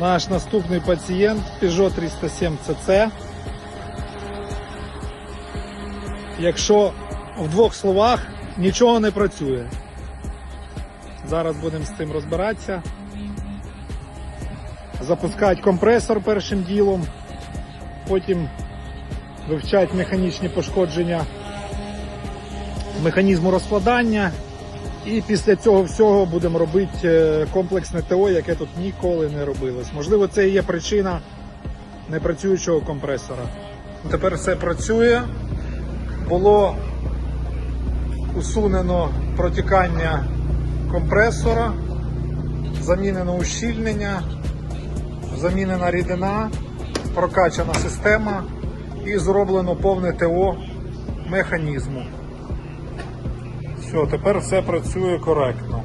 Наш наступний пацієнт Peugeot 307 CC. Якщо в двох словах нічого не працює. Зараз будемо з цим розбиратися. Запускати компресор першим ділом, потім вивчати механічні пошкодження механізму розкладання. І після цього всього будемо робити е, комплексне ТО, яке тут ніколи не робилось. Можливо, це і є причина непрацюючого компресора. Тепер все працює. Було усунено протікання компресора, замінено ущільнення, замінена рідина, прокачана система і зроблено повне ТО механізму. Все, тепер все працює коректно.